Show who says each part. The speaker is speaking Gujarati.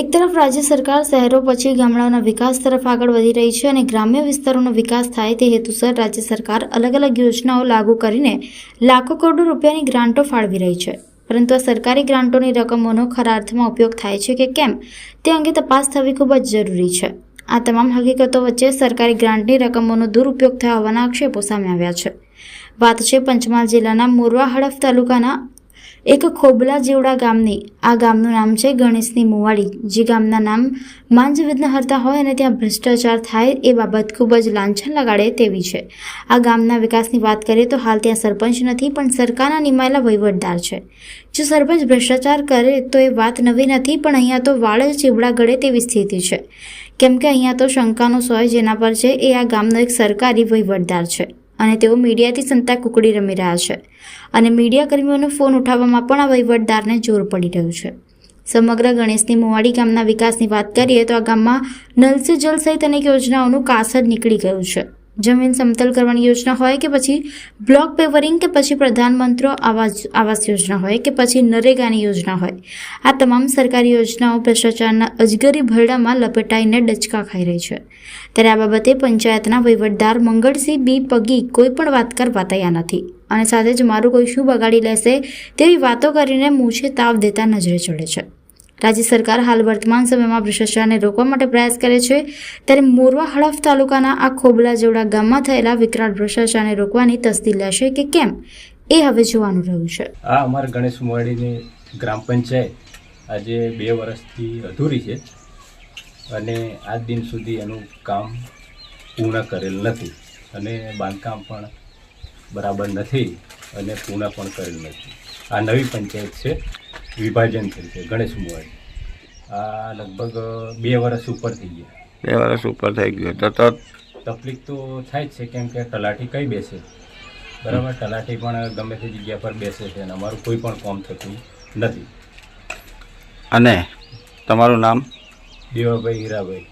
Speaker 1: એક તરફ રાજ્ય સરકાર શહેરો પછી ગામડાઓના વિકાસ તરફ આગળ વધી રહી છે અને ગ્રામ્ય વિસ્તારોનો વિકાસ થાય તે હેતુસર રાજ્ય સરકાર અલગ અલગ યોજનાઓ લાગુ કરીને લાખો કરોડો રૂપિયાની ગ્રાન્ટો ફાળવી રહી છે. પરંતુ આ સરકારી ગ્રાન્ટોની રકમોનો ખરા અર્થમાં ઉપયોગ થાય છે કે કેમ તે અંગે તપાસ થવી ખૂબ જ જરૂરી છે. આ તમામ હકીકતો વચ્ચે સરકારી ગ્રાન્ટની રકમોનો દુરુપયોગ થયા હોવાના આક્ષેપો સામે આવ્યા છે. વાત છે પંચમહાલ જિલ્લાના મોરવા હડફ તાલુકાના એક ખોબલા જેવડા ગામની, આ ગામનું નામ છે ગણેશની મુવાડી, જે ગામના નામ માંજ વિઘ્નહર્તા હોય અને ત્યાં ભ્રષ્ટાચાર થાય એ બાબત ખૂબ જ લાંછન લગાડે તેવી છે. આ ગામના વિકાસની વાત કરીએ તો હાલ ત્યાં સરપંચ નથી, પણ સરકારના નિમાયેલા વહીવટદાર છે. જો સરપંચ ભ્રષ્ટાચાર કરે તો એ વાત નવી નથી, પણ અહીંયા તો વાળ જ ચીવડા ગળે તેવી સ્થિતિ છે. કેમ કે અહીંયા તો શંકાનો સોય જેના પર છે એ આ ગામનો એક સરકારી વહીવટદાર છે. અને તેઓ મીડિયાથી સંતા કુકડી રમી રહ્યા છે. અને મીડિયા કર્મીઓનો ફોન ઉઠાવવામાં પણ આ વહીવટદારને જોર પડી રહ્યું છે. સમગ્ર ગણેશની મોવાડી ગામના વિકાસની વાત કરીએ તો આ ગામમાં નલ સે જલ સહિત અનેક યોજનાઓનું કાસર નીકળી ગયું છે. જમીન સમતલ કરવાની યોજના હોય કે પછી બ્લોક પેવરિંગ કે પછી પ્રધાનમંત્રી આવાસ આવાસ યોજના હોય કે પછી નરેગાની યોજના હોય. આ તમામ સરકારી યોજનાઓ ભ્રષ્ટાચારના અજગરી ભરડામાં લપેટાઈને ડચકા ખાઈ રહી છે. ત્યારે આ બાબતે પંચાયતના વહીવટદાર મંગળસિંહ બી પગી કોઈ પણ વાત કરવા તૈયાર નથી. અને સાથે જ મારું કોઈ શું બગાડી લેશે તેવી વાતો કરીને મૂછે તાવ દેતા નજરે ચડે છે. રાજ્ય સરકાર હાલ વર્તમાન સમયમાં ભ્રષ્ટાચારને રોકવા માટે પ્રયાસ કરે છે. ત્યારે મોરવા હડફ તાલુકાના આ ખોબલા જેવડા ગામમાં થયેલા વિકરાળ ભ્રષ્ટાચારને રોકવાની તસ્દી લેશે કે કેમ? એ હવે જોવાનું રહ્યું છે.
Speaker 2: આ અમારા ગણેશ મોવાડીની ગ્રામ પંચાયત આજે બે વર્ષથી અધૂરી છે અને આજ દિન સુધી એનું કામ પૂર્ણ કરેલ નથી અને બાંધકામ પણ બરાબર નથી અને પૂર્ણ પણ કરેલ નથી. આ નવી પંચાયત છે. વિભાજન થયું છે ગણેશ મોવાડી આ લગભગ બે વર્ષ ઉપર થઈ ગયા.
Speaker 3: બે વર્ષ ઉપર થઈ ગયું. તો તો
Speaker 2: તકલીફ તો થાય જ છે કેમ કે તલાટી કઈ બેસે? બરાબર? તલાટી પણ ગમે તે જગ્યા પર બેસે છે અને અમારું કોઈ પણ કામ થતું નથી.
Speaker 3: અને તમારું નામ?
Speaker 2: દેવાભાઈ હીરાભાઈ.